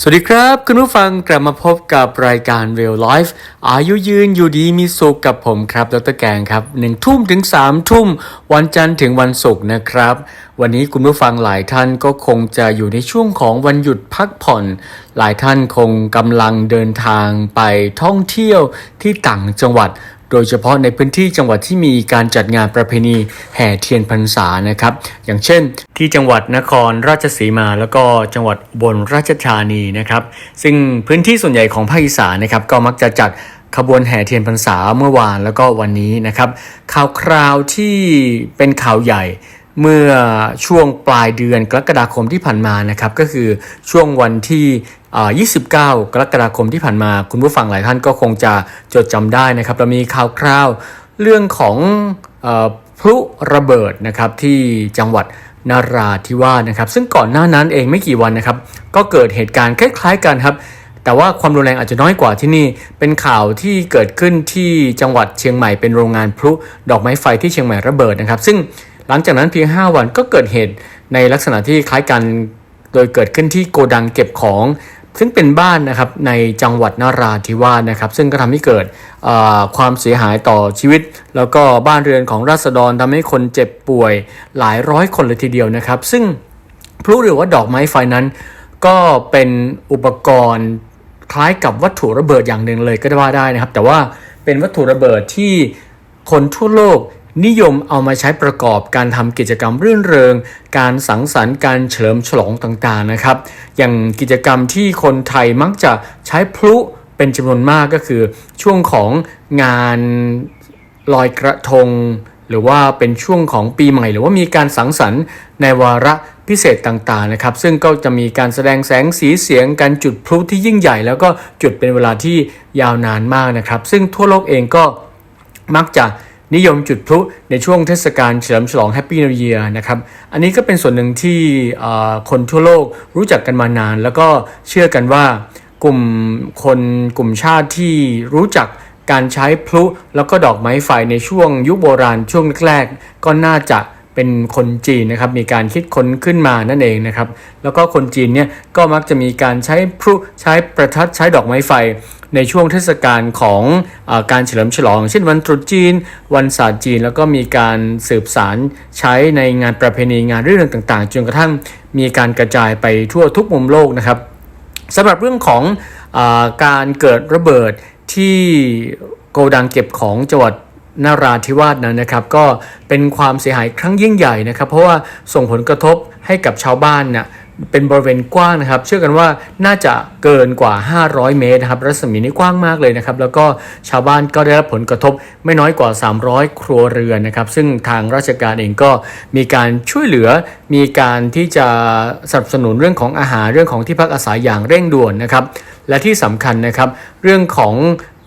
สวัสดีครับ คุณผู้ฟังกลับมาพบกับรายการ Real Life อายุยืนอยู่ดีมีสุขกับผมครับดรแกงครับหนึ่งทุ่มถึงสามทุ่ม วันจันทร์ถึงวันศุกร์นะครับ วันนี้คุณผู้ฟังหลายท่านก็คงจะอยู่ในช่วงของวันหยุดพักผ่อน หลายท่านคงกำลังเดินทางไปท่องเที่ยวที่ต่างจังหวัด โดยเฉพาะในพื้นที่จังหวัดที่มีการจัดงานประเพณีแห่เทียนพรรษานะครับ อย่างเช่น ที่จังหวัดนครราชสีมา แล้วก็จังหวัดอุบลราชธานีนะครับ ซึ่งพื้นที่ส่วนใหญ่ของภาคอีสานนะครับ ก็มักจะจัดขบวนแห่เทียนพรรษาเมื่อวานแล้วก็วันนี้นะครับ ข่าวคราวที่เป็นข่าวใหญ่เมื่อช่วงปลายเดือนกรกฎาคมที่ผ่านมานะครับ ก็คือช่วงวันที่ 29 กรกฎาคมที่ผ่านมาคุณผู้ฟังหลายท่านก็คงจะจดจำได้นะครับ เรามีข่าวคราวเรื่องของอพลุระเบิดนะครับที่จังหวัดนาราธิวาสนะครับ ซึ่งก่อนหน้านั้นเองไม่กี่วันนะครับ ก็เกิดเหตุการณ์คล้ายๆกันครับ แต่ว่าความรุนแรงอาจจะน้อยกว่าที่นี่ เป็นข่าวที่เกิดขึ้นที่จังหวัดเชียงใหม่เป็นโรงงานพลุดอกไม้ไฟที่เชียงใหม่ระเบิดนะครับ ซึ่งหลังจากนั้นเพียง 5 วันก็เกิดเหตุในลักษณะที่คล้ายกัน โดยเกิดขึ้นที่โกดังเก็บของ ซึ่งเป็นบ้านนะครับในจังหวัดนาราธิวาสนะครับ ซึ่งก็ทำให้เกิดความเสียหายต่อชีวิต แล้วก็บ้านเรือนของราษฎรทำให้คนเจ็บป่วยหลายร้อยคนเลยทีเดียวนะครับ ซึ่งพลุหรือว่าดอกไม้ไฟนั้น ก็เป็นอุปกรณ์คล้ายกับวัตถุระเบิดอย่างหนึ่งเลยก็ได้ว่าได้นะครับ แต่ว่าเป็นวัตถุระเบิดที่คนทั่วโลก นิยมเอามาใช้ประกอบการทำกิจกรรมรื่นเริง การสังสรรค์การเฉลิมฉลองต่างๆนะครับ อย่างกิจกรรมที่คนไทยมักจะใช้พลุเป็นจำนวนมากก็คือ ช่วงของงานลอยกระทง หรือว่าเป็นช่วงของปีใหม่ หรือว่ามีการสังสรรค์ในวาระพิเศษต่างๆนะครับ ซึ่งก็จะมีการแสดงแสงสีเสียงการจุดพลุที่ยิ่งใหญ่ แล้วก็จุดเป็นเวลาที่ยาวนานมากนะครับ ซึ่งทั่วโลกเองก็มักจะ นิยมจุดพลุในช่วงเทศกาลเฉลิมฉลอง Happy New Year นะครับอันนี้ก็เป็นส่วนหนึ่งที่คนทั่วโลกรู้จักกันมานาน แล้วก็เชื่อกันว่ากลุ่มคนกลุ่มชาติที่รู้จักการใช้พลุแล้วก็ดอกไม้ไฟในช่วงยุคโบราณช่วงแรกๆก็น่าจะเป็นคนจีนนะครับมีการคิดค้นขึ้นมานั่นเองนะครับแล้วก็คนจีนเนี่ยก็มักจะมีการใช้พลุใช้ประทัดใช้ดอกไม้ไฟ ในช่วงเทศกาลของอการเฉลิมฉลอง เช่นวันตรุษจีน วันศาสตร์จีน แล้วก็มีการสืบสารใช้ในงานประเพณีงานเรื่องต่างๆ จนกระทั่งมีการกระจายไปทั่วทุกมุมโลกนะครับสำหรับเรื่องของอาการเกิดระเบิดที่โกดังเก็บของจังหวัดนาราธิวาสนั้นนะครับ ก็เป็นความเสียหายครั้งยิ่งใหญ่นะครับ เพราะว่าส่งผลกระทบให้กับชาวบ้านเนี่ย เป็นบริเวณกว้างนะครับ เชื่อกันว่าน่าจะเกินกว่า 500 เมตรนะครับ รัศมีนี้กว้างมากเลยนะครับ แล้วก็ชาวบ้านก็ได้รับผลกระทบไม่น้อยกว่า 300 ครัวเรือนนะครับ ซึ่งทางราชการเองก็มีการช่วยเหลือ มีการที่จะสนับสนุนเรื่องของอาหารเรื่องของที่พักอาศัยอย่างเร่งด่วนนะครับ และที่สำคัญนะครับ เรื่องของ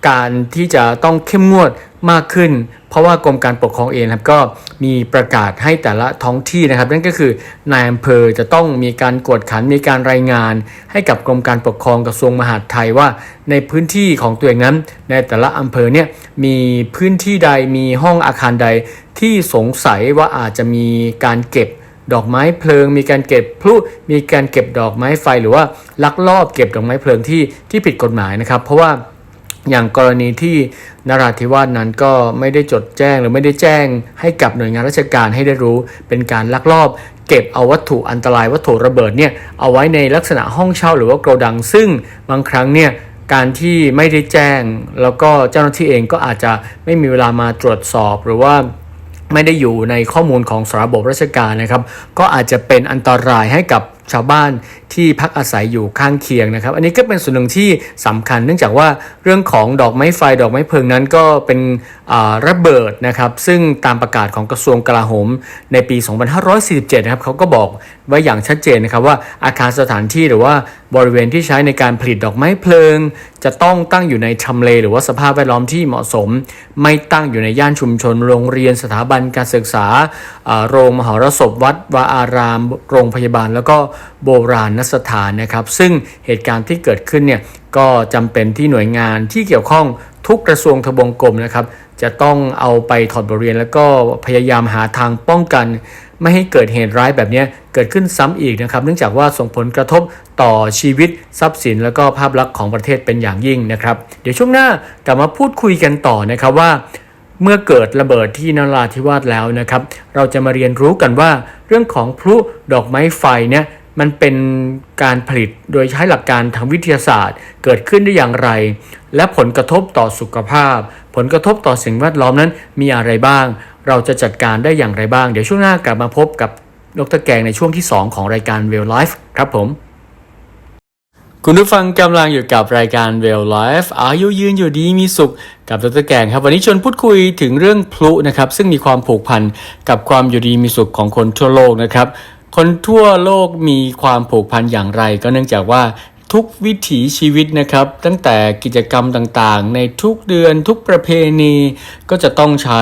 การที่จะต้องเข้มงวดมากขึ้น เพราะว่ากรมการปกครองเองครับก็มีประกาศให้แต่ละท้องที่นะครับ นั่นก็คือนายอำเภอจะต้องมีการกวดขันมีการรายงาน ให้กับกรมการปกครองกระทรวงมหาดไทยว่า ในพื้นที่ของตัวเองนั้น ในแต่ละอำเภอเนี่ยมีพื้นที่ใดมีห้องอาคารใดที่สงสัยว่าอาจจะมีการเก็บดอกไม้เพลิง มีการเก็บพลุมีการเก็บดอกไม้ไฟหรือว่าลักลอบเก็บดอกไม้เพลิงที่ที่ผิดกฎหมายนะครับ เพราะว่า อย่างกรณีที่นราธิวาสนั้นก็ไม่ได้จดแจ้งหรือไม่ได้แจ้ง ให้กับหน่วยงานราชการให้ได้รู้ เป็นการลักลอบเก็บเอาวัตถุอันตรายวัตถุระเบิดเนี่ยเอาไว้ในลักษณะห้องเช่าหรือว่าโกดัง ซึ่งบางครั้งเนี่ยการที่ไม่ได้แจ้ง แล้วก็เจ้าหน้าที่เองก็อาจจะไม่มีเวลามาตรวจสอบหรือว่าไม่ได้อยู่ในข้อมูลของสระบบราชการนะครับ ก็อาจจะเป็นอันตรายให้กับชาวบ้าน ที่พักอาศัยอยู่ข้างเคียงนะครับ อันนี้ก็เป็นส่วนหนึ่งที่สำคัญ เนื่องจากว่าเรื่องของดอกไม้ไฟดอกไม้เพลิงนั้นก็เป็นระเบิดนะครับ ซึ่งตามประกาศของกระทรวงกลาโหมในปี 2547 นะครับเขาก็บอกไว้อย่างชัดเจนนะครับว่าอาคารสถานที่หรือว่าบริเวณที่ใช้ในการผลิตดอกไม้เพลิง จะต้องตั้งอยู่ในทำเลหรือว่าสภาพแวดล้อมที่เหมาะสม ไม่ตั้งอยู่ในย่านชุมชน โรงเรียนสถาบันการศึกษาอ่าโรงมหรสพวัดวาอาราม โรงพยาบาลแล้วก็โบราณสถานนะครับ ซึ่งเหตุการณ์ที่เกิดขึ้นเนี่ยก็จำเป็นที่หน่วยงานที่เกี่ยวข้องทุกกระทรวงทบวงกรมนะครับ จะต้องเอาไปถอดบทเรียน แล้วก็พยายามหาทางป้องกัน ไม่ให้เกิดเหตุร้ายแบบนี้เกิดขึ้นซ้ำอีกนะครับ เนื่องจากว่าส่งผลกระทบต่อชีวิตทรัพย์สิน แล้วก็ภาพลักษณ์ของประเทศเป็นอย่างยิ่งนะครับ เดี๋ยวช่วงหน้ากลับมาพูดคุยกันต่อนะครับว่า เมื่อเกิดระเบิดที่นราธิวาสแล้วนะครับ เราจะมาเรียนรู้กันว่า เรื่องของพลุดอกไม้ไฟเนี่ย มันเป็นการผลิตโดยใช้หลักการทางวิทยาศาสตร์ เกิดขึ้นได้อย่างไร และผลกระทบต่อสุขภาพ ผลกระทบต่อสิ่งแวดล้อมนั้นมีอะไรบ้าง เราจะจัดการได้อย่างไรบ้าง เดี๋ยวช่วงหน้ากลับมาพบกับดรแกงในช่วงที่ 2 ของรายการ Real Life ครับผมคุณผู้ฟังกำลังอยู่กับรายการ Real Life อายุยืนอยู่ดีมีสุขกับดรแกงครับ วันนี้ชวนพูดคุยถึงเรื่องพลุนะครับ ซึ่งมีความผูกพันกับความอยู่ดีมีสุขของคนทั่วโลกนะครับ คนทั่วโลกมีความผูกพันอย่างไร ก็เนื่องจากว่าทุกวิถีชีวิตนะครับ ตั้งแต่กิจกรรมต่างๆ ในทุกเดือนทุกประเพณีก็จะต้องใช้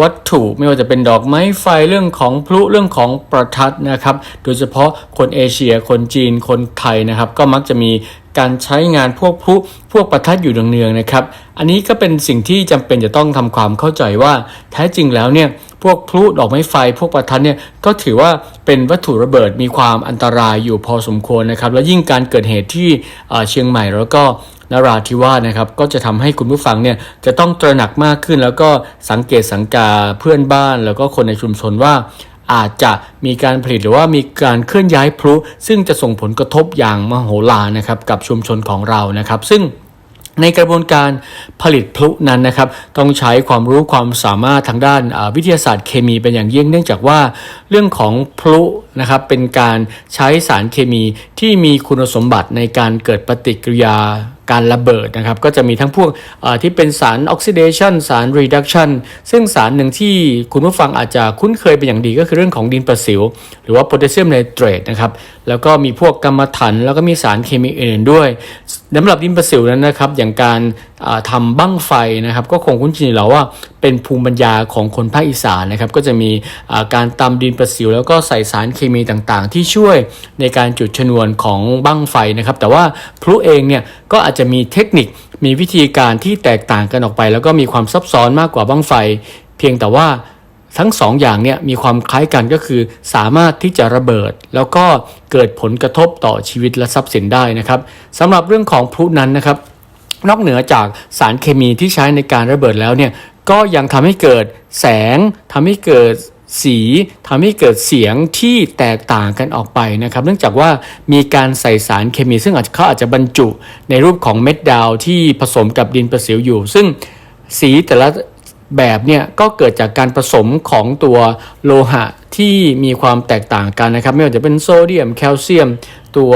วัตถุไม่ว่าจะเป็นดอกไม้ไฟเรื่องของพลุเรื่องของประทัดนะครับ โดยเฉพาะคนเอเชียคนจีนคนไทยนะครับ ก็มักจะมีการใช้งานพวกพลุพวกประทัดอยู่เนืองๆนะครับ อันนี้ก็เป็นสิ่งที่จำเป็นจะต้องทำความเข้าใจว่าแท้จริงแล้วเนี่ยพวกพลุดอกไม้ไฟ พวกประทัดเนี่ยก็ถือว่าเป็นวัตถุระเบิดมีความอันตรายอยู่พอสมควรนะครับ และยิ่งการเกิดเหตุที่เชียงใหม่แล้วก็ นราธิวาสนะครับ ก็จะทำให้คุณผู้ฟังเนี่ยจะต้องตระหนักมากขึ้น แล้วก็สังเกตสังกาเพื่อนบ้าน แล้วก็คนในชุมชนว่าอาจจะมีการผลิตหรือว่ามีการเคลื่อนย้ายพลุ ซึ่งจะส่งผลกระทบอย่างมโหฬารนะครับกับชุมชนของเรานะครับ ซึ่งในกระบวนการผลิตพลุนั้นนะครับ ต้องใช้ความรู้ความสามารถทางด้านวิทยาศาสตร์เคมีเป็นอย่างยิ่ง เนื่องจากว่าเรื่องของพลุนะครับเป็นการใช้สารเคมีที่มีคุณสมบัติในการเกิดปฏิกิริยา การระเบิดนะครับ ก็จะมีทั้งพวกที่เป็นสารออกซิเดชันสารรีดักชันซึ่งสารหนึ่งที่คุณผู้ฟังอาจจะคุ้นเคยเป็นอย่างดีก็คือเรื่องของดินประสิว หรือว่าโพแทสเซียมไนเตรตนะครับ แล้วก็มีพวกกรรมถัน แล้วก็มีสารเคมีอื่นด้วยสำหรับดินประสิวนั้นนะครับ อย่างการ อ่าทำบั้งไฟนะครับก็คงคุ้นชินแล้วว่าเป็นภูมิปัญญาของคนภาคอีสานนะครับก็จะมีการตำดินประสิว แล้วก็ใส่สารเคมีต่างๆ ที่ช่วยในการจุดชนวนของบั้งไฟนะครับแต่ว่าพลุเองเนี่ยก็อาจจะมีเทคนิคมีวิธีการที่แตกต่างกันออกไป แล้วก็มีความซับซ้อนมากกว่าบั้งไฟ เพียงแต่ว่าทั้งสองอย่างเนี่ยมีความคล้ายกันก็คือสามารถที่จะระเบิด แล้วก็เกิดผลกระทบต่อชีวิตและทรัพย์สินได้นะครับสำหรับเรื่องของพลุนั้นนะครับ นอกเหนือจากสารเคมีที่ใช้ในการระเบิดแล้วเนี่ยก็ยังทำให้เกิดแสงทำให้เกิดสีทำให้เกิดเสียงที่แตกต่างกันออกไปนะครับ เนื่องจากว่ามีการใส่สารเคมี ซึ่งอาจจะเขาอาจจะบรรจุในรูปของเม็ดดาวที่ผสมกับดินประสิวอยู่ ซึ่งสีแต่ละแบบเนี่ยก็เกิดจากการผสมของตัวโลหะ ที่มีความแตกต่างกันนะครับ ไม่ว่าจะเป็นโซเดียม แคลเซียม ตัว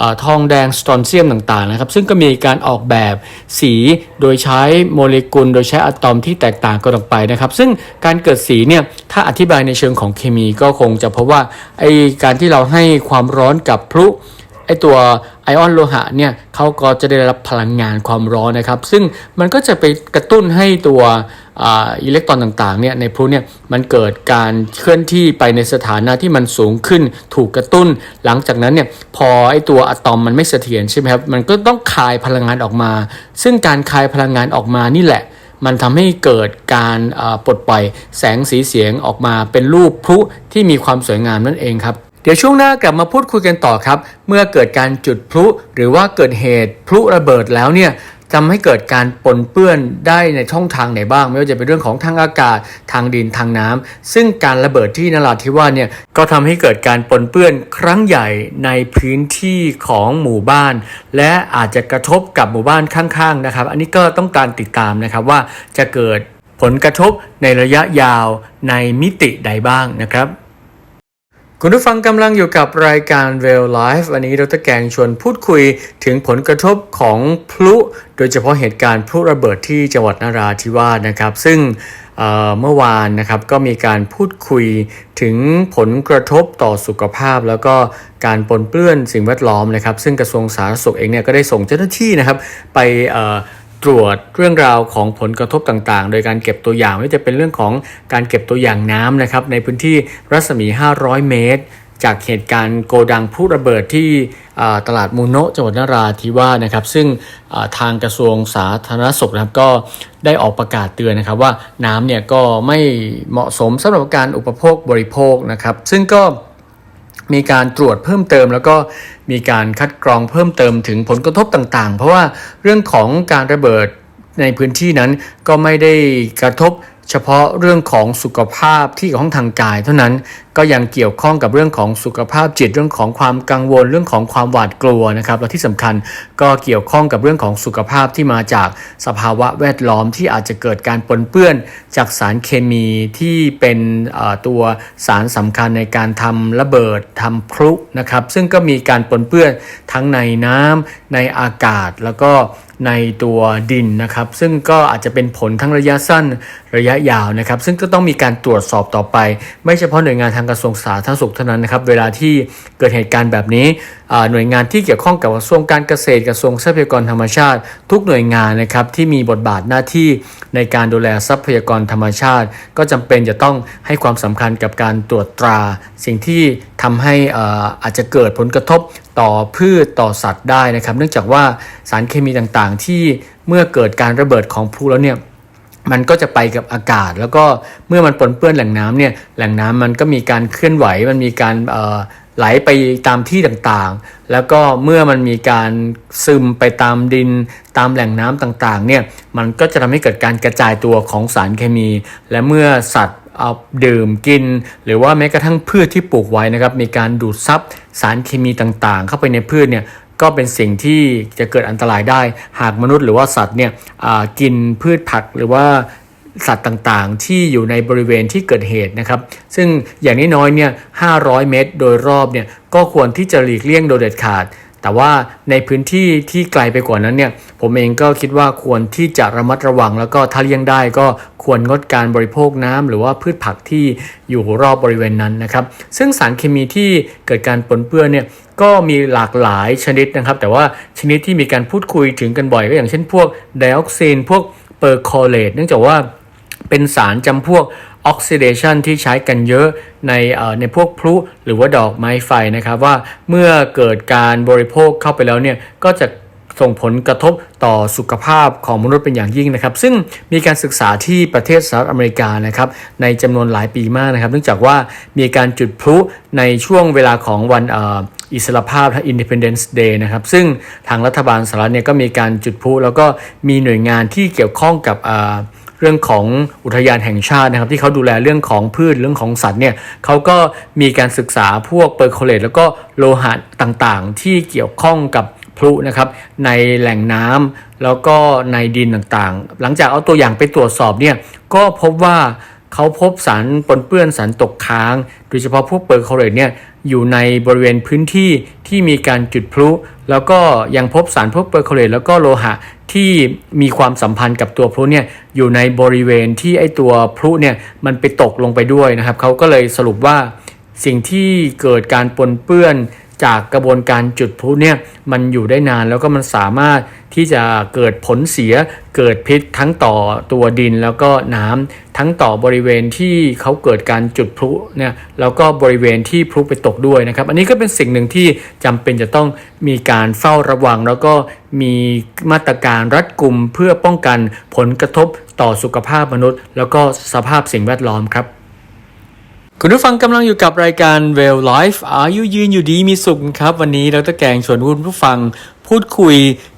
ออทองแดงสตรอนเซียมต่างๆนะครับ ซึ่งก็มีการออกแบบสีโดยใช้โมเลกุล โดยใช้อะตอมที่แตกต่างกันออกไปนะครับ ซึ่งการเกิดสีเนี่ยถ้าอธิบายในเชิงของเคมีก็คงจะพบว่าไอการที่เราให้ความร้อนกับพลุ ไอตัวไอออนโลหะเนี่ยเขาก็จะได้รับพลังงานความร้อนนะครับ ซึ่งมันก็จะไปกระตุ้นให้ตัวอิเล็กตรอนต่างๆเนี่ยในพลุเนี่ยมันเกิดการเคลื่อนที่ไปในสถานะที่มันสูงขึ้นถูกกระตุ้น หลังจากนั้นเนี่ยพอไอตัวอะตอมมันไม่เสถียรใช่ไหมครับมันก็ต้องคายพลังงานออกมา ซึ่งการคายพลังงานออกมานี่แหละมันทำให้เกิดการปลดปล่อยแสงสีเสียงออกมาเป็นรูปพลุที่มีความสวยงามนั่นเองครับ ดี๋ยวช่วงหน้ากลับมาพูดคุยกันต่อครับ เมื่อเกิดการจุดพลุ หรือว่าเกิดเหตุพลุระเบิดแล้วเนี่ยทำให้เกิดการปนเปื้อนได้ในช่องทางไหนบ้าง ไม่ว่าจะเป็นเรื่องของทางอากาศทางดินทางน้ำซึ่งการระเบิดที่นราธิวาสเนี่ยก็ทำให้เกิดการปนเปื้อนครั้งใหญ่ในพื้นที่ของหมู่บ้าน และอาจจะกระทบกับหมู่บ้านข้างๆนะครับ อันนี้ก็ต้องการติดตามนะครับว่าจะเกิดผลกระทบในระยะยาวในมิติใดบ้างนะครับ คุณผู้ฟังกำลังอยู่กับรายการ Real Life วันนี้ดรแกงชวนพูดคุยถึงผลกระทบของพลุ โดยเฉพาะเหตุการณ์พลุระเบิดที่จังหวัดนราธิวาสนะครับ ซึ่งเเมื่อวานนะครับก็มีการพูดคุยถึงผลกระทบต่อสุขภาพ แล้วก็การปนเปื้อนสิ่งแวดล้อมนะครับ ซึ่งกระทรวงสาธารณสุขเองเนี่ยก็ได้ส่งเจ้าหน้าที่นะครับ ไป ตรวจเรื่องราวของผลกระทบต่างๆ โดยการเก็บตัวอย่างไม่ว่าจะเป็นเรื่องของการเก็บตัวอย่างน้ำนะครับในพื้นที่รัศมี 500 เมตร จากเหตุการณ์โกดังผู้ระเบิดที่ตลาดมูโนะจังหวัดนราธิวาสนะครับ ซึ่งทางกระทรวงสาธารณสุขนะครับก็ได้ออกประกาศเตือนนะครับว่าน้ำเนี่ยก็ไม่เหมาะสมสำหรับการอุปโภคบริโภคนะครับ ซึ่งก็มีการตรวจเพิ่มเติมแล้วก็ มีการคัดกรองเพิ่มเติมถึงผลกระทบต่างๆ เพราะว่าเรื่องของการระเบิดในพื้นที่นั้นก็ไม่ได้กระทบเฉพาะเรื่องของสุขภาพที่ของทางกายเท่านั้นก็ยังเกี่ยวข้องกับเรื่องของสุขภาพจิตเรื่องของความกังวลเรื่องของความหวาดกลัวนะครับและที่สำคัญก็เกี่ยวข้องกับเรื่องของสุขภาพที่มาจากสภาวะแวดล้อมที่อาจจะเกิดการปนเปื้อนจากสารเคมีที่เป็นตัวสารสำคัญในการทำระเบิดทำพลุนะครับ ซึ่งก็มีการปนเปื้อนทั้งในน้ำในอากาศแล้วก็ในตัวดินนะครับ ซึ่งก็อาจจะเป็นผลทั้งระยะสั้นระยะยาวนะครับ ซึ่งก็ต้องมีการตรวจสอบต่อไป ไม่เฉพาะหน่วยงานทางกระทรวงสาธารณสุขเท่านั้นนะครับ เวลาที่เกิดเหตุการณ์แบบนี้ หน่วยงานที่เกี่ยวข้องกับกระทรวงการเกษตรกระทรวงทรัพยากรธรรมชาติ ทุกหน่วยงานนะครับที่มีบทบาทหน้าที่ในการดูแลทรัพยากรธรรมชาติ ก็จำเป็นจะต้องให้ความสำคัญกับการตรวจตรา สิ่งที่ทำให้อาอาจจะเกิดผลกระทบต่อพืชต่อสัตว์ได้นะครับ เนื่องจากว่าสารเคมีต่างๆ ที่เมื่อเกิดการระเบิดของพลุแล้วเนี่ย มันก็จะไปกับอากาศ แล้วก็เมื่อมันปนเปื้อนแหล่งน้ำเนี่ยแหล่งน้ำมันก็มีการเคลื่อนไหว มันมีการไหลไปตามที่ต่างๆ แล้วก็เมื่อมันมีการซึมไปตามดินตามแหล่งน้ำต่างๆเนี่ยมันก็จะทำให้เกิดการกระจายตัวของสารเคมี และเมื่อสัตว์เอาดื่มกิน หรือว่าแม้กระทั่งพืชที่ปลูกไว้นะครับมีการดูดซับสารเคมีต่างๆ เข้าไปในพืชเนี่ย ก็เป็นสิ่งที่จะเกิดอันตรายได้ หากมนุษย์หรือว่าสัตว์เนี่ยกินพืชผักหรือว่าสัตว์ต่างๆ ที่อยู่ในบริเวณที่เกิดเหตุนะครับ ซึ่งอย่างน้อยๆเนี่ย500 เมตรโดยรอบเนี่ยก็ควรที่จะหลีกเลี่ยงโดยเด็ดขาด แต่ว่าในพื้นที่ที่ไกลไปกว่านั้นเนี่ยผมเองก็คิดว่าควรที่จะระมัดระวัง แล้วก็ถ้าเลี่ยงได้ก็ควรงดการบริโภคน้ำหรือว่าพืชผักที่อยู่รอบบริเวณนั้นนะครับ ซึ่งสารเคมีที่เกิดการปนเปื้อนเนี่ยก็มีหลากหลายชนิดนะครับ แต่ว่าชนิดที่มีการพูดคุยถึงกันบ่อยก็อย่างเช่นพวกไดออกซินพวกเปอร์โคเลตเนื่องจากว่าเป็นสารจำพวก ออกซิเดชันที่ใช้กันเยอะในในพวกพลุหรือว่าดอกไม้ไฟนะครับว่าเมื่อเกิดการบริโภคเข้าไปแล้วเนี่ยก็จะส่งผลกระทบต่อสุขภาพของมนุษย์เป็นอย่างยิ่งนะครับ ซึ่งมีการศึกษาที่ประเทศสหรัฐอเมริกานะครับในจำนวนหลายปีมากนะครับ เนื่องจากว่ามีการจุดพลุในช่วงเวลาของวันอิสรภาพ Independence Day นะครับ ซึ่งทางรัฐบาลสหรัฐเนี่ยก็มีการจุดพลุแล้วก็มีหน่วยงานที่เกี่ยวข้องกับ เรื่องของอุทยานแห่งชาตินะครับ ที่เขาดูแลเรื่องของพืชเรื่องของสัตว์เนี่ยเขาก็มีการศึกษาพวกเปอร์โคเลตแล้วก็โลหะต่างๆ ที่เกี่ยวข้องกับพลุนะครับในแหล่งน้ำแล้วก็ในดินต่างๆ หลังจากเอาตัวอย่างไปตรวจสอบเนี่ยก็พบว่าเขาพบสารปนเปื้อนสารตกค้าง โดยเฉพาะพวกเปอร์โคเลตเนี่ยอยู่ในบริเวณพื้นที่ที่มีการจุดพลุ แล้วก็ยังพบสารพวกเปอร์โคเลตแล้วก็โลหะที่มีความสัมพันธ์กับตัวพลุเนี่ยอยู่ในบริเวณที่ไอตัวพลุเนี่ยมันไปตกลงไปด้วยนะครับเขาก็เลยสรุปว่าสิ่งที่เกิดการปนเปื้อน จากกระบวนการจุดพลุเนี่ยมันอยู่ได้นานแล้วก็มันสามารถที่จะเกิดผลเสียเกิดพิษทั้งต่อตัวดินแล้วก็น้ำทั้งต่อบริเวณที่เขาเกิดการจุดพลุเนี่ยแล้วก็บริเวณที่พลุไปตกด้วยนะครับ อันนี้ก็เป็นสิ่งหนึ่งที่จำเป็นจะต้องมีการเฝ้าระวัง แล้วก็มีมาตรการรัดกุมเพื่อป้องกันผลกระทบต่อสุขภาพมนุษย์ แล้วก็สภาพสิ่งแวดล้อมครับ คุณผู้ฟังกำลังอยู่กับรายการ Well Life อายุยืนอยู่ดีมีสุขครับ วันนี้เราตะแกงชวนคุณผู้ฟังพูดคุย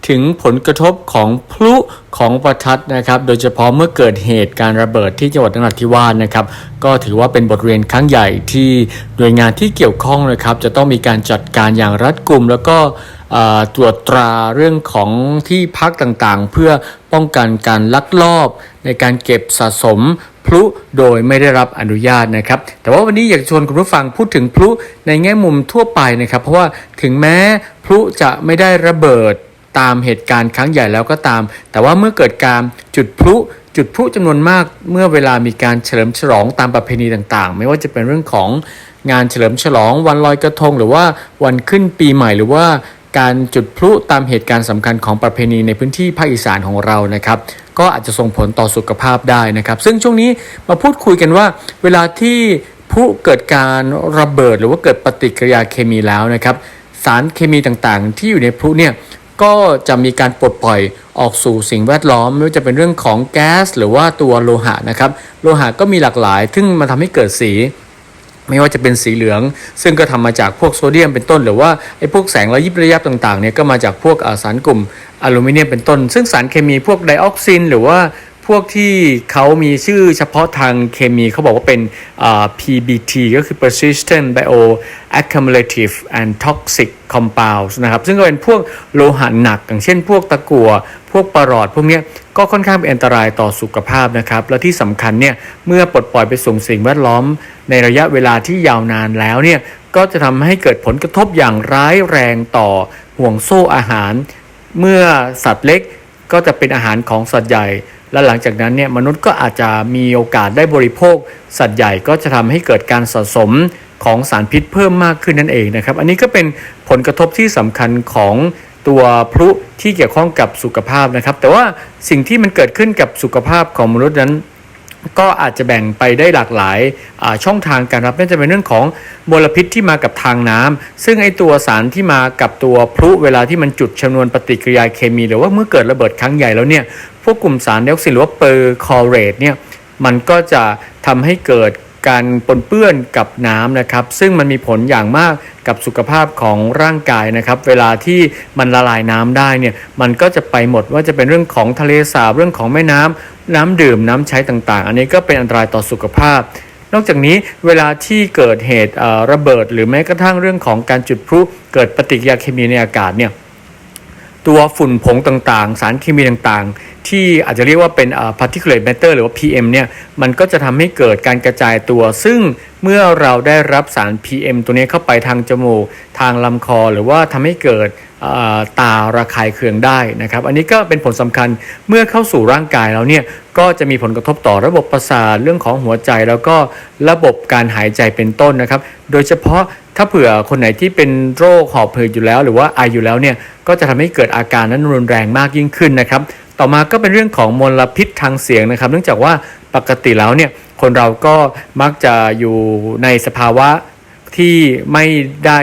ถึงผลกระทบของพลุของประทัดนะครับ โดยเฉพาะเมื่อเกิดเหตุการระเบิดที่จังหวัดนราธิวาสนะครับ ก็ถือว่าเป็นบทเรียนครั้งใหญ่ที่หน่วยงานที่เกี่ยวข้องนะครับ จะต้องมีการจัดการอย่างรัดกุม แล้วก็ตรวจตราเรื่องของที่พักต่างๆ เพื่อป้องกันการลักลอบ ในการเก็บสะสมพลุโดยไม่ได้รับอนุญาตนะครับ แต่ว่าวันนี้อยากชวนคุณผู้ฟังพูดถึงพลุในแง่มุมทั่วไปนะครับ เพราะว่าถึงแม้พลุจะไม่ได้ระเบิดตามเหตุการณ์ครั้งใหญ่แล้วก็ตาม แต่ว่าเมื่อเกิดการจุดพลุจุดพลุจำนวนมากเมื่อเวลามีการเฉลิมฉลองตามประเพณีต่างๆ ไม่ว่าจะเป็นเรื่องของงานเฉลิมฉลอง วันลอยกระทง หรือว่าวันขึ้นปีใหม่หรือว่าการจุดพลุตามเหตุการณ์สำคัญของประเพณีในพื้นที่ภาคอีสานของเรานะครับ ก็อาจจะส่งผลต่อสุขภาพได้นะครับ ซึ่งช่วงนี้มาพูดคุยกันว่า เวลาที่พลุเกิดการระเบิดหรือว่าเกิดปฏิกิริยาเคมีแล้วนะครับ สารเคมีต่างๆ ที่อยู่ในพลุเนี่ยก็จะมีการปลดปล่อยออกสู่สิ่งแวดล้อม ไม่ว่าจะเป็นเรื่องของแก๊สหรือว่าตัวโลหะนะครับ โลหะก็มีหลากหลาย ซึ่งมันทำให้เกิดสี ไม่ว่าจะเป็นสีเหลือง ซึ่งก็ทำมาจากพวกโซเดียมเป็นต้น หรือว่าไอ้พวกแสงระยิบระยับต่างๆเนี่ยก็มาจากพวกสารกลุ่มอลูมิเนียมเป็นต้น ซึ่งสารเคมีพวกไดออกซิน หรือว่า พวกที่เขามีชื่อเฉพาะทางเคมีเขาบอกว่าเป็น PBT ก็คือ persistent bio accumulative and toxic compounds นะครับซึ่งก็เป็นพวกโลหะหนัก อย่างเช่นพวกตะกั่วพวกปรอดพวกนี้ก็ค่อนข้างเป็นอันตรายต่อสุขภาพนะครับ และที่สำคัญเนี่ยเมื่อปลดปล่อยไปสู่สิ่งแวดล้อม ในระยะเวลาที่ยาวนานแล้วเนี่ยก็จะทำให้เกิดผลกระทบอย่างร้ายแรงต่อห่วงโซ่อาหาร เมื่อสัตว์เล็กก็จะเป็นอาหารของสัตว์ใหญ่ และหลังจากนั้นเนี่ยมนุษย์ก็อาจจะมีโอกาสได้บริโภค สัตว์ใหญ่ก็จะทำให้เกิดการสะสมของสารพิษเพิ่มมากขึ้นนั่นเองนะครับ อันนี้ก็เป็นผลกระทบที่สำคัญของตัวพลุที่เกี่ยวข้องกับสุขภาพนะครับ แต่ว่าสิ่งที่มันเกิดขึ้นกับสุขภาพของมนุษย์นั้น ก็อาจจะแบ่งไปได้หลากหลายาช่องทางการรับไม่าจะเป็นเรื่องของมลพิษที่มากับทางน้ำซึ่งไอตัวสารที่มากับตัวพลุเวลาที่มันจุดชนวนปฏิกิริยาเคมี หรือว่าเมื่อเกิดระเบิดครั้งใหญ่แล้วเนี่ยพวกกลุ่มสารไดออกซินหรือว่าเปอร์คอเรตเนี่ยมันก็จะทำให้เกิดการปนเปื้อนกับน้ำนะครับ ซึ่งมันมีผลอย่างมาก กับสุขภาพของร่างกายนะครับ เวลาที่มันละลายน้ำได้เนี่ยมันก็จะไปหมดว่าจะเป็นเรื่องของทะเลสาบเรื่องของแม่น้ำน้ำดื่มน้ำใช้ต่างๆ อันนี้ก็เป็นอันตรายต่อสุขภาพ นอกจากนี้เวลาที่เกิดเหตุระเบิด หรือแม้กระทั่งเรื่องของการจุดพลุเกิดปฏิกิริยาเคมีในอากาศเนี่ยตัวฝุ่นผงต่างๆ สารเคมีต่างๆ ที่อาจจะเรียกว่าเป็น particulate matter หรือว่า PM เนี่ยมันก็จะทำให้เกิดการกระจายตัว ซึ่งเมื่อเราได้รับสาร PM ตัวนี้เข้าไปทางจมูก ทางลำคอ หรือว่าทำให้เกิดตาระคายเคืองได้นะครับ อันนี้ก็เป็นผลสำคัญเมื่อเข้าสู่ร่างกายแล้วเนี่ยก็จะมีผลกระทบต่อระบบประสาทเรื่องของหัวใจแล้วก็ระบบการหายใจเป็นต้นนะครับ โดยเฉพาะถ้าเผื่อคนไหนที่เป็นโรคหอบหืดอยู่แล้ว หรือว่าไออยู่แล้วเนี่ยก็จะทำให้เกิดอาการนั้นรุนแรงมากยิ่งขึ้นนะครับ ต่อมาก็เป็นเรื่องของมลพิษทางเสียงนะครับ เนื่องจากว่าปกติแล้วเนี่ยคนเราก็มักจะอยู่ในสภาวะที่ไม่ได้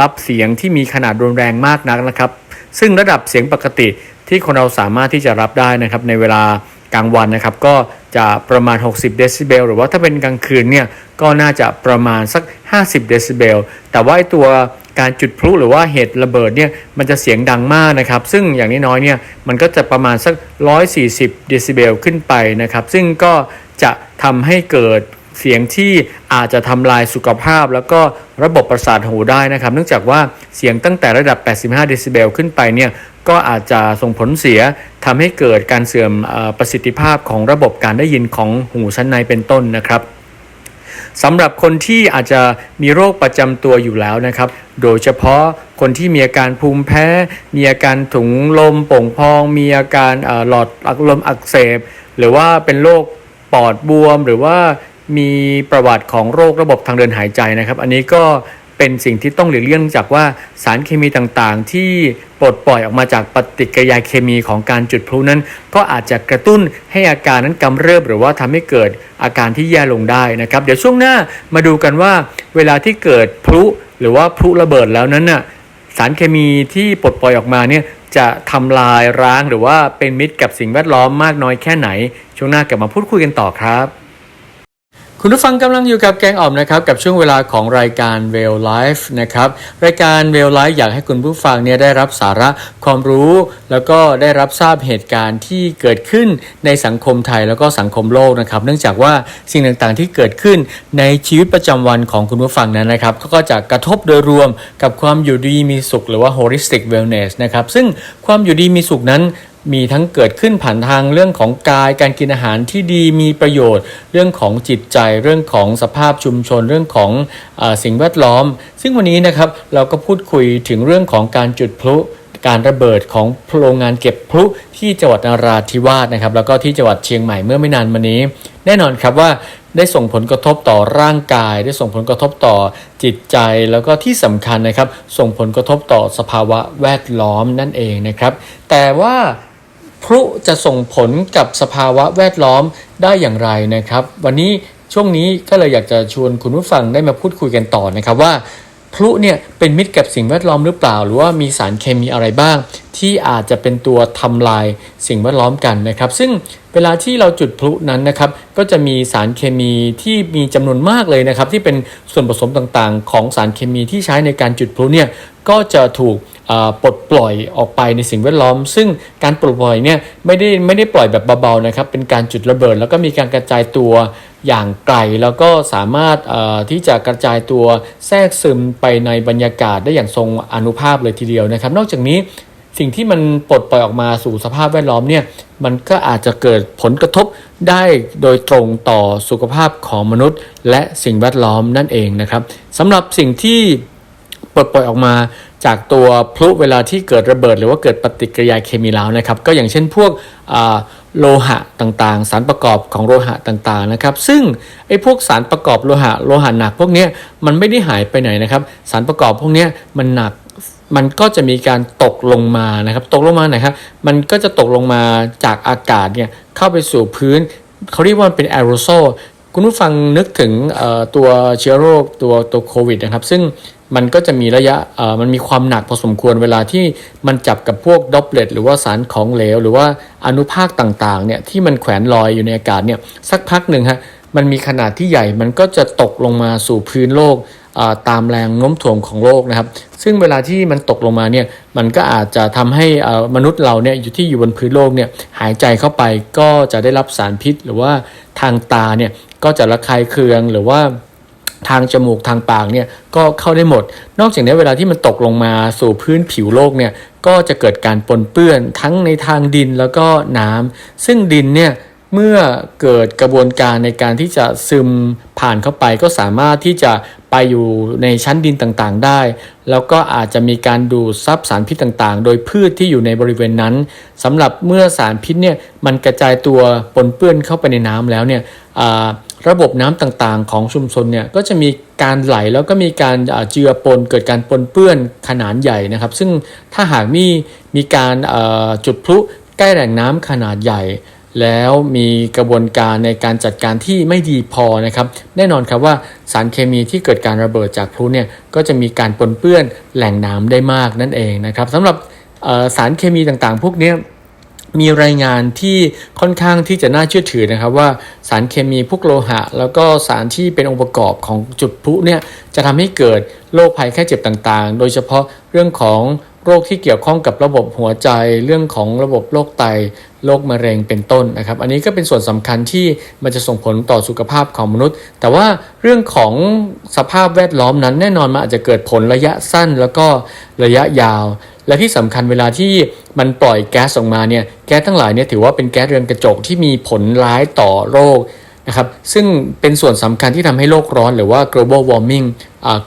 รับเสียงที่มีขนาดรุนแรงมากนักนะครับ ซึ่งระดับเสียงปกติที่คนเราสามารถที่จะรับได้นะครับในเวลากลางวันนะครับ ก็จะประมาณ 60 เดซิเบลหรือว่าถ้าเป็นกลางคืนเนี่ยก็น่าจะประมาณสัก 50 เดซิเบลแต่ว่าไอ้ตัว การจุดพลุหรือว่าเหตุระเบิดเนี่ยมันจะเสียงดังมากนะครับ ซึ่งอย่างน้อยๆเนี่ยมันก็จะประมาณสัก 140เดซิเบลขึ้นไปนะครับ ซึ่งก็จะทำให้เกิดเสียงที่อาจจะทำลายสุขภาพ แล้วก็ระบบประสาทหูได้นะครับ เนื่องจากว่าเสียงตั้งแต่ระดับ 85 เดซิเบลขึ้นไปเนี่ยก็อาจจะส่งผลเสียทำให้เกิดการเสื่อมประสิทธิภาพของระบบการได้ยินของหูชั้นในเป็นต้นนะครับ สำหรับคนที่อาจจะมีโรคประจำตัวอยู่แล้วนะครับ โดยเฉพาะคนที่มีอาการภูมิแพ้ มีอาการถุงลมโป่งพอง มีอาการหลอดลมอักเสบ หรือว่าเป็นโรคปอดบวม หรือว่ามีประวัติของโรคระบบทางเดินหายใจนะครับ อันนี้ก็ เป็นสิ่งที่ต้องหลีกเลี่ยงจากว่าสารเคมีต่างๆ ที่ปลดปล่อยออกมาจากปฏิกิริยาเคมีของการจุดพลุนั้น ก็อาจจะกระตุ้นให้อาการนั้นกำเริบหรือว่าทำให้เกิดอาการที่แย่ลงได้นะครับ เดี๋ยวช่วงหน้ามาดูกันว่า เวลาที่เกิดพลุหรือว่าพลุระเบิดแล้วนั้นน่ะสารเคมีที่ปลดปล่อยออกมาเนี่ยจะทำลายร้างหรือว่าเป็นมิตรกับสิ่งแวดล้อมมากน้อยแค่ไหน ช่วงหน้ากลับมาพูดคุยกันต่อครับ คุณผู้ฟังกำลังอยู่กับแกงอ่อมนะครับกับช่วงเวลาของรายการ w e l l Life นะครับรายการ w e l l Life อยากให้คุณผู้ฟังเนี่ยได้รับสาระความรู้ แล้วก็ได้รับทราบเหตุการณ์ที่เกิดขึ้นในสังคมไทยแล้วก็สังคมโลกนะครับเนื่องจากว่าสิ่งต่างๆที่เกิดขึ้นในชีวิตประจำวันของคุณผู้ฟังนั้นนะครับก็จะกระทบโดยรวมกับความอยู่ดีมีสุข หรือว่า holistic wellness นะครับซึ่งความอยู่ดีมีสุขนั้น มีทั้งเกิดขึ้นผ่านทางเรื่องของกายการกินอาหารที่ดีมีประโยชน์ เรื่องของจิตใจเรื่องของสภาพชุมชนเรื่องของอสิ่งแวดล้อม ซึ่งวันนี้นะครับเราก็พูดคุยถึงเรื่องของการจุดพลุการระเบิดของโรงงานเก็บพลุที่จังหวัดนราธิวาสนะครับ แล้วก็ที่จังหวัดเชียงใหม่เมื่อไม่นานมานี้ แน่นอนครับว่าได้ส่งผลกระทบต่อร่างกาย ได้ส่งผลกระทบต่อจิตใจแล้วก็ที่สำคัญนะครับ ส่งผลกระทบต่อสภาวะแวดล้อมนั่นเองนะครับ แต่ว่า พลุจะส่งผลกับสภาวะแวดล้อมได้อย่างไรนะครับ วันนี้ช่วงนี้ก็เลยอยากจะชวนคุณผู้ฟังได้มาพูดคุยกันต่อนะครับว่า พลุเนี่ยเป็นมิตรกับสิ่งแวดล้อมหรือเปล่า หรือว่ามีสารเคมีอะไรบ้าง ที่อาจจะเป็นตัวทำลายสิ่งแวดล้อมกันนะครับ ซึ่งเวลาที่เราจุดพลุนั้นนะครับก็จะมีสารเคมีที่มีจำนวนมากเลยนะครับ ที่เป็นส่วนผสมต่างๆ ของสารเคมีที่ใช้ในการจุดพลุเนี่ยก็จะถูกปลดปล่อยออกไปในสิ่งแวดล้อม ซึ่งการปลดปล่อยเนี่ยไม่ได้ไม่ได้ปล่อยแบบเบาๆนะครับเป็นการจุดระเบิด แล้วก็มีการกระจายตัว อย่างไกลแล้วก็สามารถที่จะกระจายตัวแทรกซึมไปในบรรยากาศได้อย่างทรงอนุภาพเลยทีเดียวนะครับ นอกจากนี้สิ่งที่มันปลดปล่อยออกมาสู่สภาพแวดล้อมเนี่ยมันก็อาจจะเกิดผลกระทบได้โดยตรงต่อสุขภาพของมนุษย์ และสิ่งแวดล้อมนั่นเองนะครับสำหรับสิ่งที่ปลดปล่อยออกมา จากตัวพลุเวลาที่เกิดระเบิด หรือว่าเกิดปฏิกิริยาเคมีแล้วนะครับ ก็อย่างเช่นพวกโลหะต่างๆ สารประกอบของโลหะต่างๆนะครับ ซึ่งไอ้พวกสารประกอบโลหะโลหะหนักพวกนี้มันไม่ได้หายไปไหนนะครับ สารประกอบพวกนี้มันหนักมันก็จะมีการตกลงมานะครับ ตกลงมาไหนครับ มันก็จะตกลงมาจากอากาศเนี่ยเข้าไปสู่พื้นเขาเรียกว่าเป็นแอโรโซล คุณผู้ฟังนึกถึงตัวเชื้อโรคตัวตัวโควิดนะครับ ซึ่งมันก็จะมีระยะมันมีความหนักพอสมควรเวลาที่มันจับกับพวกดอปเลตหรือว่าสารของเหลว หรือว่าอนุภาคต่างๆเนี่ยที่มันแขวนลอยอยู่ในอากาศเนี่ยสักพักหนึ่งฮะมันมีขนาดที่ใหญ่มันก็จะตกลงมาสู่พื้นโลกตามแรงโน้มถ่วงของโลกนะครับ ซึ่งเวลาที่มันตกลงมาเนี่ยมันก็อาจจะทำให้มนุษย์เราเนี่ยอยู่ที่อยู่บนพื้นโลกเนี่ยหายใจเข้าไปก็จะได้รับสารพิษ หรือว่าทางตาเนี่ย ก็จะระคายเคืองหรือว่าทางจมูกทางปากเนี่ยก็เข้าได้หมด นอกจากนี้เวลาที่มันตกลงมาสู่พื้นผิวโลกเนี่ยก็จะเกิดการปนเปื้อนทั้งในทางดินแล้วก็น้ำซึ่งดินเนี่ยเมื่อเกิดกระบวนการในการที่จะซึมผ่านเข้าไป ก็สามารถที่จะไปอยู่ในชั้นดินต่างๆได้ แล้วก็อาจจะมีการดูดซับสารพิษต่างๆ โดยพืชที่อยู่ในบริเวณนั้นสำหรับเมื่อสารพิษเนี่ยมันกระจายตัวปนเปื้อนเข้าไปในน้ำแล้วเนี่ยอ่า ระบบน้ำต่างๆ ของชุมชนเนี่ยก็จะมีการไหลแล้วก็มีการเจือปนเกิดการปนเปื้อนขนาดใหญ่นะครับ ซึ่งถ้าหากมีมีการจุดพลุใกล้แหล่งน้ำขนาดใหญ่ แล้วมีกระบวนการในการจัดการที่ไม่ดีพอนะครับ แน่นอนครับว่าสารเคมีที่เกิดการระเบิดจากพลุเนี่ยก็จะมีการปนเปื้อนแหล่งน้ำได้มากนั่นเองนะครับสำหรับสารเคมีต่างๆ พวกเนี้ย มีรายงานที่ค่อนข้างที่จะน่าเชื่อถือนะครับว่าสารเคมีพวกโลหะ แล้วก็สารที่เป็นองค์ประกอบของจุดพลุเนี่ยจะทำให้เกิดโรคภัยแค่เจ็บต่างๆ โดยเฉพาะเรื่องของโรคที่เกี่ยวข้องกับระบบหัวใจ เรื่องของระบบโรคไตโรคมะเร็งเป็นต้นนะครับ อันนี้ก็เป็นส่วนสำคัญที่มันจะส่งผลต่อสุขภาพของมนุษย์ แต่ว่าเรื่องของสภาพแวดล้อมนั้นแน่นอนมันอาจจะเกิดผลระยะสั้นแล้วก็ระยะยาว และที่สำคัญเวลาที่มันปล่อยแก๊สออกมาเนี่ยแก๊สทั้งหลายเนี่ยถือว่าเป็นแก๊สเรือนกระจกที่มีผลร้ายต่อโรคนะครับซึ่งเป็นส่วนสำคัญที่ทำให้โลกร้อนหรือว่า global warming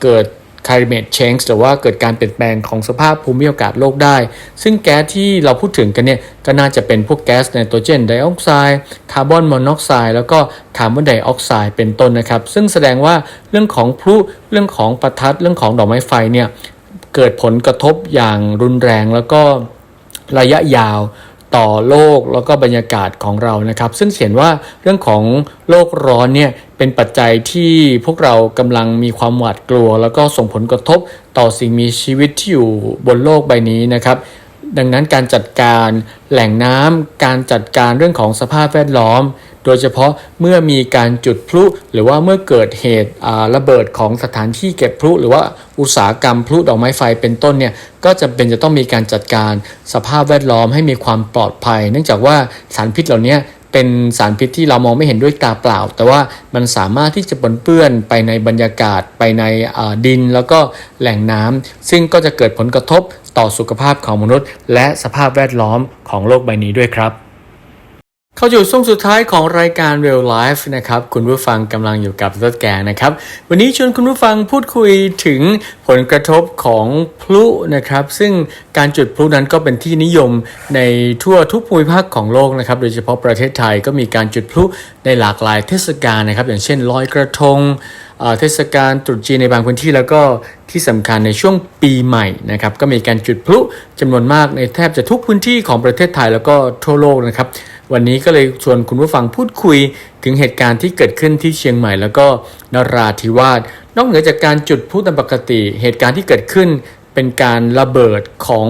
เกิด climate change หรือว่าเกิดการเปลี่ยนแปลงของสภาพภูมิอากาศโลกได้ ซึ่งแก๊สที่เราพูดถึงกันเนี่ยก็น่าจะเป็นพวกแก๊สไนโตรเจนไดออกไซด์คาร์บอนมอนอกไซด์แล้วก็คาร์บอนไดออกไซด์เป็นต้นนะครับ ซึ่งแสดงว่าเรื่องของพลุเรื่องของประทัดเรื่องของดอกไม้ไฟเนี่ย เกิดผลกระทบอย่างรุนแรงแล้วก็ระยะยาวต่อโลกแล้วก็บรรยากาศของเรานะครับ ซึ่งเขียนว่าเรื่องของโลกร้อนเนี่ยเป็นปัจจัยที่พวกเรากำลังมีความหวาดกลัว แล้วก็ส่งผลกระทบต่อสิ่งมีชีวิตที่อยู่บนโลกใบนี้นะครับ ดังนั้นการจัดการแหล่งน้ำการจัดการเรื่องของสภาพแวดล้อม โดยเฉพาะเมื่อมีการจุดพลุ หรือว่าเมื่อเกิดเหตุระเบิดของสถานที่เก็บพลุ หรือว่าอุตสาหกรรมพลุดอกไม้ไฟเป็นต้นเนี่ยก็จะเป็นจะต้องมีการจัดการสภาพแวดล้อมให้มีความปลอดภัย เนื่องจากว่าสารพิษเหล่านี้เป็นสารพิษที่เรามองไม่เห็นด้วยตาเปล่า แต่ว่ามันสามารถที่จะปนเปื้อนไปในบรรยากาศไปในดินแล้วก็แหล่งน้ำซึ่งก็จะเกิดผลกระทบต่อสุขภาพของมนุษย์ และสภาพแวดล้อมของโลกใบนี้ด้วยครับ เข้าสู่ช่วงสุดท้ายของรายการ Real Life นะครับ คุณผู้ฟังกำลังอยู่กับรถแกงนะครับ วันนี้ชวนคุณผู้ฟังพูดคุยถึงผลกระทบของพลุนะครับ ซึ่งการจุดพลุนั้นก็เป็นที่นิยมในทั่วทุกภูมิภาคของโลกนะครับ โดยเฉพาะประเทศไทยก็มีการจุดพลุในหลากหลายเทศกาลนะครับ อย่างเช่นลอยกระทงเอ่อเทศกาลตรุษจีนในบางพื้นที่แล้วก็ที่สำคัญในช่วงปีใหม่นะครับก็มีการจุดพลุจำนวนมากในแทบจะทุกพื้นที่ของประเทศไทยแล้วก็ทั่วโลกนะครับ วันนี้ก็เลยชวนคุณผู้ฟังพูดคุยถึงเหตุการณ์ที่เกิดขึ้นที่เชียงใหม่ แล้วก็นราธิวาสนอกเหนือจากการจุดพลุตามปกติ เหตุการณ์ที่เกิดขึ้นเป็นการระเบิดของ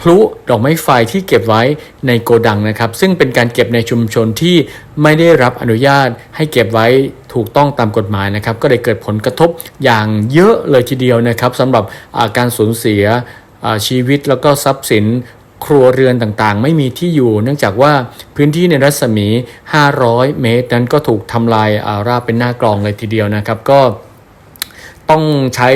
พลุดอกไม้ไฟที่เก็บไว้ในโกดังนะครับ ซึ่งเป็นการเก็บในชุมชนที่ไม่ได้รับอนุญาตให้เก็บไว้ถูกต้องตามกฎหมายนะครับ ก็เลยเกิดผลกระทบอย่างเยอะเลยทีเดียวนะครับสำหรับอาการสูญเสียชีวิตแล้วก็ทรัพย์สิน ครัวเรือนต่างๆ ไม่มีที่อยู่ เนื่องจากว่าพื้นที่ในรัศมี 500 เมตร นั้นก็ถูกทำลายอาราบเป็นหน้ากลองเลยทีเดียวนะครับ ก็ต้องใช้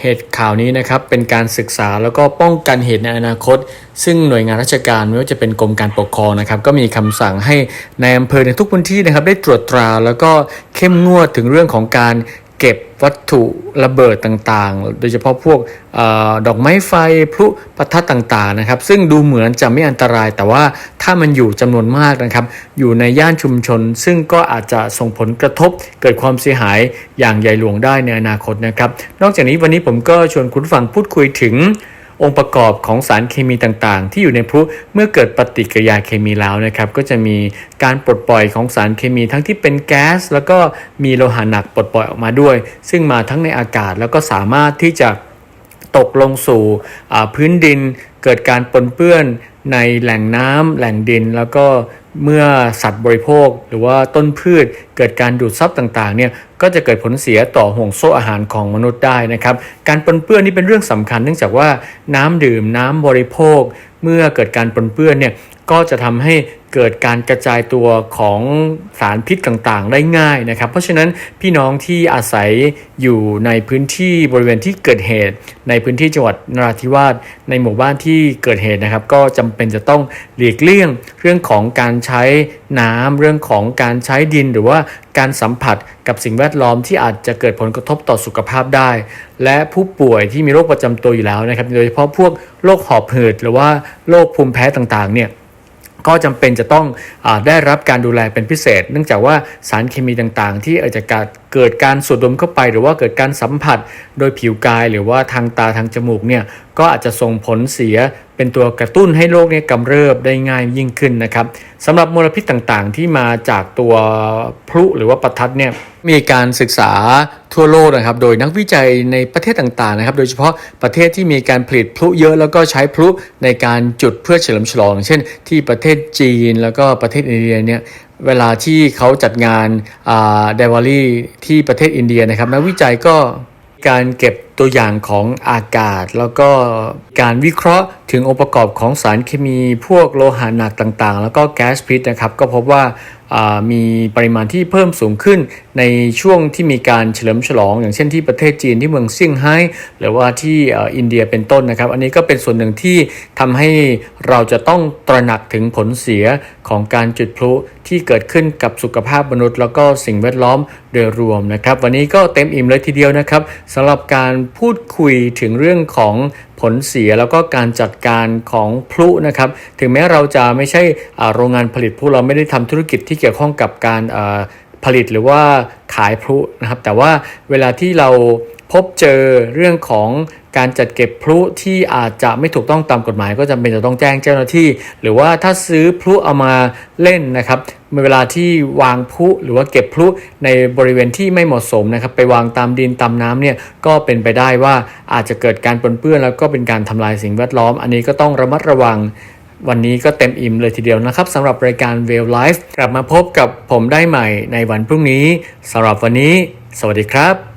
เหตุข่าวนี้นะครับเป็นการศึกษาแล้วก็ป้องกันเหตุในอนาคต ซึ่งหน่วยงานราชการไม่ว่าจะเป็นกรมการปกครองนะครับ ก็มีคำสั่งให้ในอำเภอในทุกพื้นที่นะครับ ได้ตรวจตราแล้วก็เข้มงวดถึงเรื่องของการ เก็บวัตถุระเบิดต่างๆ โดยเฉพาะพวกออดอกไม้ไฟพลุประทัดต่างๆนะครับ ซึ่งดูเหมือนจะไม่อันตราย แต่ว่าถ้ามันอยู่จำนวนมากนะครับ อยู่ในย่านชุมชน ซึ่งก็อาจจะส่งผลกระทบเกิดความเสียหายอย่างใหญ่หลวงได้ในอนาคตนะครับ นอกจากนี้วันนี้ผมก็ชวนคุณฟังพูดคุยถึง องค์ประกอบของสารเคมีต่างๆ ที่อยู่ในพลุเมื่อเกิดปฏิกิริยาเคมีแล้วนะครับก็จะมีการปลดปล่อยของสารเคมีทั้งที่เป็นแก๊ส แล้วก็มีโลหะหนักปลดปล่อยออกมาด้วย ซึ่งมาทั้งในอากาศแล้วก็สามารถที่จะตกลงสู่พื้นดินเกิดการปนเปื้อน ในแหล่งน้ำแหล่งดิน แล้วก็เมื่อสัตว์บริโภค หรือว่าต้นพืชเกิดการดูดซับต่างๆเนี่ยก็จะเกิดผลเสียต่อห่วงโซ่อาหารของมนุษย์ได้นะครับการปนเปื้อนนี่เป็นเรื่องสำคัญ เนื่องจากว่าน้ำดื่มน้ำบริโภค เมื่อเกิดการปนเปื้อนเนี่ยก็จะทำให้ เกิดการกระจายตัวของสารพิษต่างๆ ได้ง่ายนะครับ เพราะฉะนั้นพี่น้องที่อาศัยอยู่ในพื้นที่บริเวณที่เกิดเหตุ ในพื้นที่จังหวัดนราธิวาสในหมู่บ้านที่เกิดเหตุนะครับ ก็จำเป็นจะต้องหลีกเลี่ยงเรื่องของการใช้น้ำเรื่องของการใช้ดินหรือว่าการสัมผัสกับสิ่งแวดล้อมที่อาจจะเกิดผลกระทบต่อสุขภาพได้ และผู้ป่วยที่มีโรคประจำตัวอยู่แล้วนะครับ โดยเฉพาะพวกโรคหอบหืดหรือว่าโรคภูมิแพ้ต่างๆเนี่ย ก็จำเป็นจะต้องอได้รับการดูแลเป็นพิเศษ เนื่องจากว่าสารเคมีต่างๆ ที่อาจจะ เกิดการสูดดมเข้าไป หรือว่าเกิดการสัมผัสโดยผิวกาย หรือว่าทางตาทางจมูกเนี่ยก็อาจจะส่งผลเสียเป็นตัวกระตุ้นให้โรคเนี่ยกำเริบได้ง่ายยิ่งขึ้นนะครับสำหรับมลพิษต่างๆ ที่มาจากตัวพลุหรือว่าประทัดเนี่ยมีการศึกษาทั่วโลกนะครับ โดยนักวิจัยในประเทศต่างๆนะครับ โดยเฉพาะประเทศที่มีการผลิตพลุเยอะแล้วก็ใช้พลุในการจุดเพื่อเฉลิมฉลอง เช่น ที่ประเทศจีนแล้วก็ประเทศอินเดียเนี่ย เวลาที่เขาจัดงานเดวาลีที่ประเทศอินเดียนะครับนักวิจัยก็การเก็บตัวอย่างของอากาศ แล้วก็การวิเคราะห์ถึงองค์ประกอบของสารเคมีพวกโลหะหนักต่างๆ แล้วก็แก๊สพิษนะครับ ก็พบว่า มีปริมาณที่เพิ่มสูงขึ้นในช่วงที่มีการเฉลิมฉลอง อย่างเช่นที่ประเทศจีนที่เมืองเซี่ยงไฮ้หรือว่าที่อินเดียเป็นต้นนะครับ อันนี้ก็เป็นส่วนหนึ่งที่ทำให้เราจะต้องตระหนักถึงผลเสียของการจุดพลุที่เกิดขึ้นกับสุขภาพมนุษย์ แล้วก็สิ่งแวดล้อมโดยรวมนะครับ วันนี้ก็เต็มอิ่มเลยทีเดียวนะครับสำหรับการพูดคุยถึงเรื่องของผลเสียแล้วก็การจัดการของพลุนะครับ ถึงแม้เราจะไม่ใช่โรงงานผลิตพลุเราไม่ได้ทำธุรกิจที่เกี่ยวข้องกับการผลิตหรือว่าขายพลุนะครับ แต่ว่าเวลาที่เรา พบเจอเรื่องของการจัดเก็บพลุที่อาจจะไม่ถูกต้องตามกฎหมาย ก็จำเป็นจะต้องแจ้งเจ้าหน้าที่ หรือว่าถ้าซื้อพลุเอามาเล่นนะครับเวลาที่วางพลุหรือว่าเก็บพลุในบริเวณที่ไม่เหมาะสมนะครับ ไปวางตามดินตามน้ำเนี่ยก็เป็นไปได้ว่าอาจจะเกิดการปนเปื้อนแล้วก็เป็นการทำลายสิ่งแวดล้อม อันนี้ก็ต้องระมัดระวังวันนี้ก็เต็มอิ่มเลยทีเดียวนะครับสำหรับรายการ w e l l Life กลับมาพบกับผมได้ใหม่ในวันพรุ่งนี้สำหรับวันนี้ สวัสดีครับ